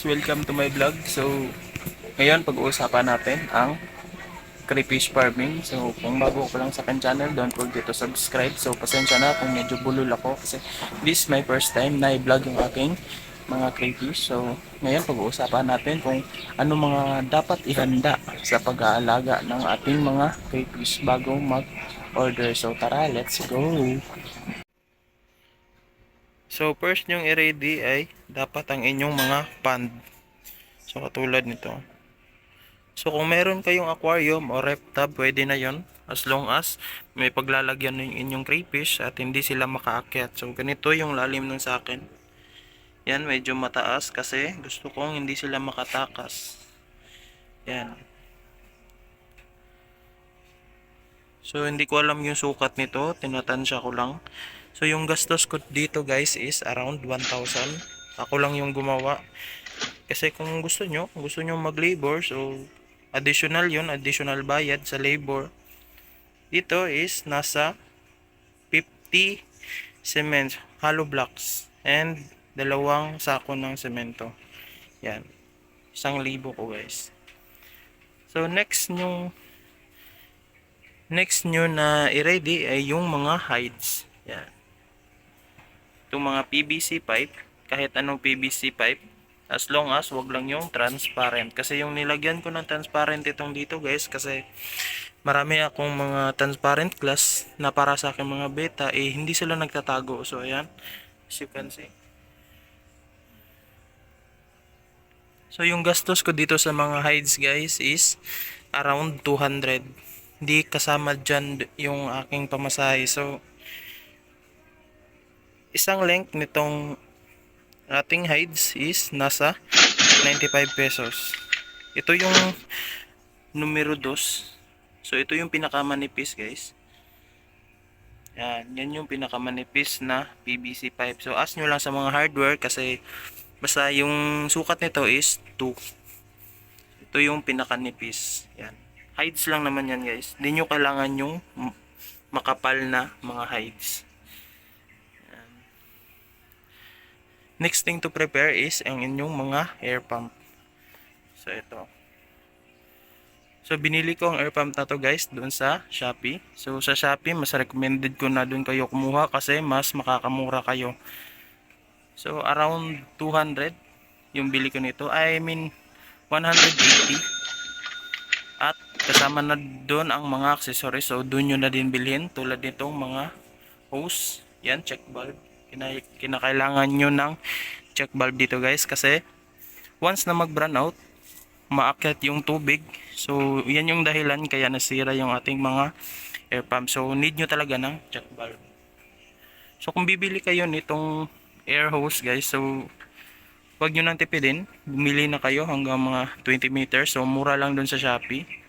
guys, welcome to my vlog. So, ngayon pag-uusapan natin ang crayfish farming. So, kung bago ko lang sa akin channel, don't forget to subscribe. So, pasensya na kung medyo bulol ako kasi this is my first time na i-vlog yung aking mga crayfish. So, ngayon pag-uusapan natin kung ano mga dapat ihanda sa pag-aalaga ng ating mga crayfish bago mag-order. So, tara, let's go! So, first nyong i-ready ay dapat ang inyong mga pond. So, katulad nito. So, kung meron kayong aquarium o rep tub, pwede na yon As long as may paglalagyan ng inyong crayfish at hindi sila makaakyat. So, ganito yung lalim ng sa akin. Yan, medyo mataas kasi gusto kong hindi sila makatakas. Yan. So, hindi ko alam yung sukat nito. Tinatansya ko lang. So, yung gastos ko dito guys is around 1,000. Ako lang yung gumawa. Kasi kung gusto nyo, kung gusto nyo mag-labor, so additional yun, additional bayad sa labor. Dito is nasa 50 cement, hollow blocks, and dalawang sako ng semento. Yan. Isang libo ko guys. So next nyo next nyo na i-ready ay yung mga hides. Yan. Itong mga PVC pipe, kahit anong PVC pipe, as long as wag lang yung transparent. Kasi yung nilagyan ko ng transparent itong dito guys, kasi marami akong mga transparent glass na para sa akin mga beta, eh hindi sila nagtatago. So ayan, as you can see. So yung gastos ko dito sa mga hides guys is around 200. Hindi kasama dyan yung aking pamasahe. So isang length nitong ating hides is nasa 95 pesos. Ito yung numero 2. So ito yung pinakamanipis guys. Yan, yan yung pinakamanipis na PVC pipe. So ask nyo lang sa mga hardware kasi basta yung sukat nito is 2. Ito yung pinakanipis. Yan. Hides lang naman yan guys. Hindi nyo kailangan yung makapal na mga hides. Next thing to prepare is ang inyong mga air pump. So ito. So binili ko ang air pump na to guys doon sa Shopee. So sa Shopee mas recommended ko na doon kayo kumuha kasi mas makakamura kayo. So around 200 yung bili ko nito. I mean 180. At kasama na doon ang mga accessories. So doon nyo na din bilhin tulad nitong mga hose. Yan, check valve kinakailangan nyo ng check valve dito guys. Kasi once na mag brown out maakyat yung tubig. So yan yung dahilan kaya nasira yung ating mga air pump. So need nyo talaga ng check valve. So kung bibili kayo nitong air hose guys so wag nyo nang tipidin. Bumili na kayo hanggang mga 20 meters. So mura lang dun sa Shopee.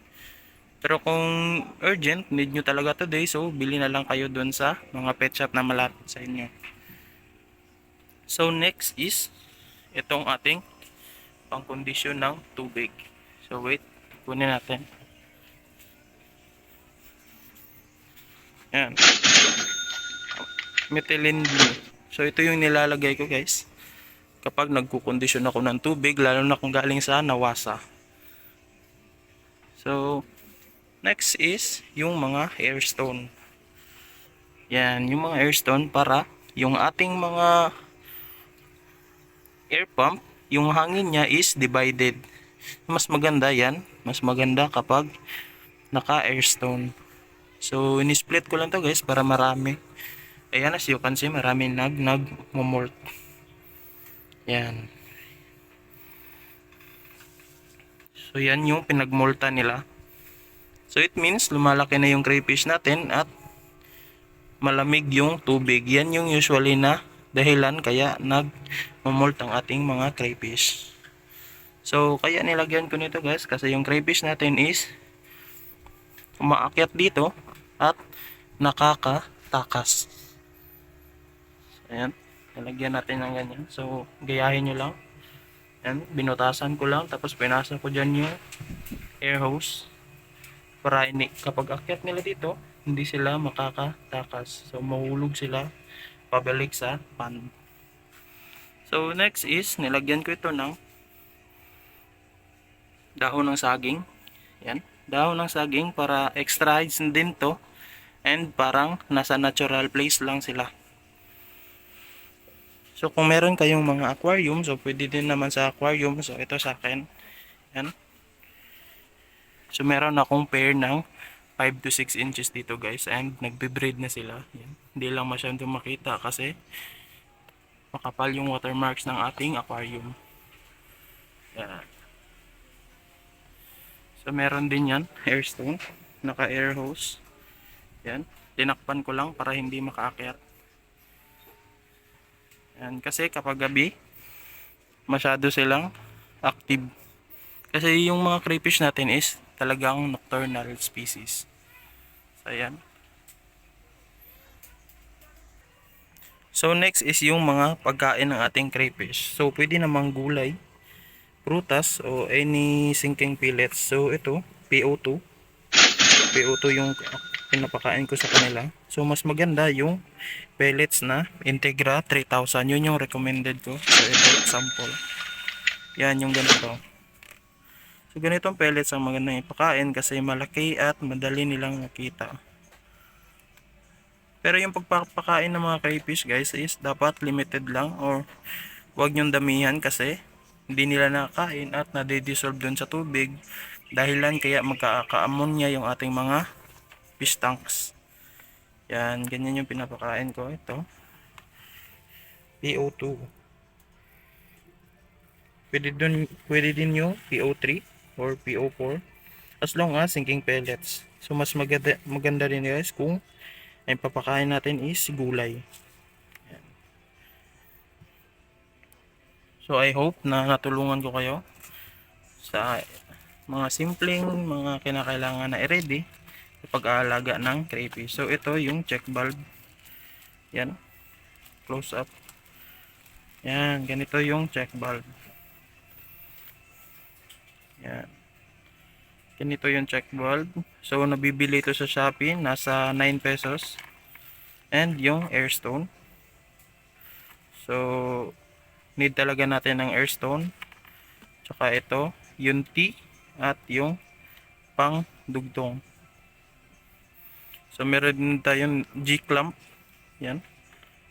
Pero kung urgent, need nyo talaga today, so bili na lang kayo dun sa mga pet shop na malapit sa inyo. So next is itong ating pangkondisyon ng tubig. So wait, kunin natin. Yan. Methylene blue. So ito yung nilalagay ko guys. Kapag nagkukondisyon ako ng tubig, lalo na kung galing sa nawasa. So, next is yung mga airstone. Yan, yung mga airstone para yung ating mga air pump, yung hangin niya is divided. Mas maganda yan. Mas maganda kapag naka airstone. So, in-split ko lang to guys para marami. Ayan, as you can see, marami nag nag molt. Yan. So, yan yung pinagmolta nila. So, it means lumalaki na yung crayfish natin at malamig yung tubig. Yan yung usually na dahilan kaya nagmamolt ang ating mga crayfish. So, kaya nilagyan ko nito guys kasi yung crayfish natin is umaakyat dito at nakakatakas. So, ayan. Nalagyan natin ng ganyan. So, gayahin nyo lang. Ayan. Binutasan ko lang. Tapos, pinasa ko dyan yung air hose. Para ini, kapag akyat nila dito, hindi sila makakatakas. So, mahulog sila pabalik sa pan. So, next is, nilagyan ko ito ng dahon ng saging. Yan. Dahon ng saging para extra hygiene din to. And parang nasa natural place lang sila. So kung meron kayong mga aquarium, so pwede din naman sa aquarium. So ito sa akin. Yan. So meron akong pair ng 5 to 6 inches dito guys and nagbe-breed na sila. Yan. Hindi lang masyadong makita kasi makapal yung watermarks ng ating aquarium. Yan. So meron din yan, airstone, naka air hose. Yan, tinakpan ko lang para hindi makaakyat. Yan, kasi kapag gabi, masyado silang active. Kasi yung mga crayfish natin is talagang nocturnal species. So, ayan. So, next is yung mga pagkain ng ating crayfish. So, pwede namang gulay, prutas, o any sinking pellets. So, ito, PO2. PO2 yung pinapakain ko sa kanila. So, mas maganda yung pellets na Integra 3000. Yun yung recommended ko. So, ito, example. Yan, yung ganito. So, ganitong pellets ang magandang ipakain kasi malaki at madali nilang nakita. Pero yung pagpapakain ng mga crayfish guys is dapat limited lang or wag nyong damihan kasi hindi nila nakakain at nade-dissolve dun sa tubig dahilan kaya magkaka-ammonia yung ating mga fish tanks. Yan, ganyan yung pinapakain ko. Ito. PO2. Pwede, dun, pwede din yung PO3 or PO4 as long as sinking pellets. So mas maganda, maganda din guys kung ang papakain natin is gulay. So I hope na natulungan ko kayo sa mga simpleng mga kinakailangan na i-ready sa pag-aalaga ng crayfish. So ito yung check valve. Yan. Close up. Yan, ganito yung check valve. Yan. Ganito yung check valve. So, nabibili ito sa Shopee. Nasa 9 pesos. And yung airstone. So, need talaga natin ng airstone. Tsaka ito, yung T at yung pang dugtong. So, meron din tayong G-clamp. Yan.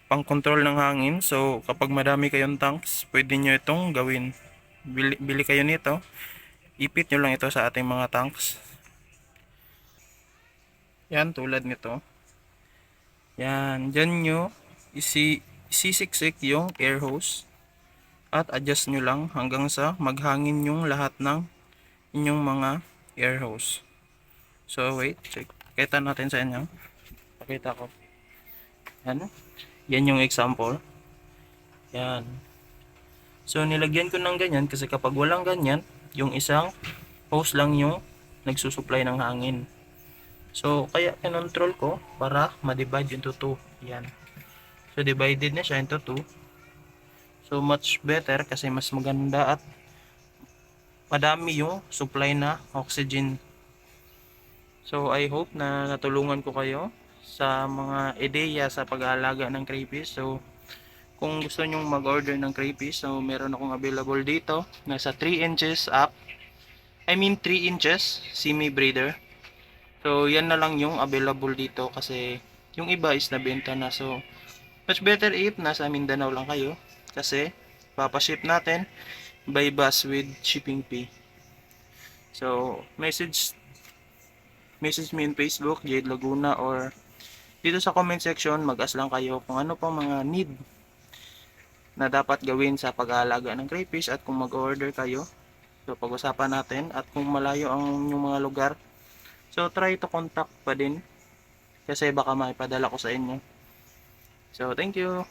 Pang control ng hangin. So, kapag madami kayong tanks, pwede nyo itong gawin. Bili, bili kayo nito ipit nyo lang ito sa ating mga tanks. Yan tulad nito. Yan dyan nyo isi isisiksik yung air hose at adjust nyo lang hanggang sa maghangin yung lahat ng inyong mga air hose. So wait check. Kita natin sa inyo. Pakita ko. Yan. Yan yung example. Yan. So nilagyan ko ng ganyan kasi kapag walang ganyan yung isang hose lang yung nagsusupply ng hangin. So, kaya kinontrol ko para ma-divide into 2. Yan. So, divided na siya into 2. So, much better kasi mas maganda at madami yung supply na oxygen. So, I hope na natulungan ko kayo sa mga ideya sa pag-aalaga ng crayfish. So, kung gusto nyong mag-order ng crayfish, so meron akong available dito. Nasa 3 inches up. I mean 3 inches semi breeder. So yan na lang yung available dito kasi yung iba is nabenta na. So much better if nasa Mindanao lang kayo kasi papaship natin by bus with shipping fee. So message message me in Facebook, Jade Laguna or dito sa comment section mag-as lang kayo kung ano pa mga need na dapat gawin sa pag-aalaga ng crayfish at kung mag-order kayo so pag-usapan natin at kung malayo ang inyong mga lugar. So try to contact pa din kasi baka maipadala ko sa inyo. So thank you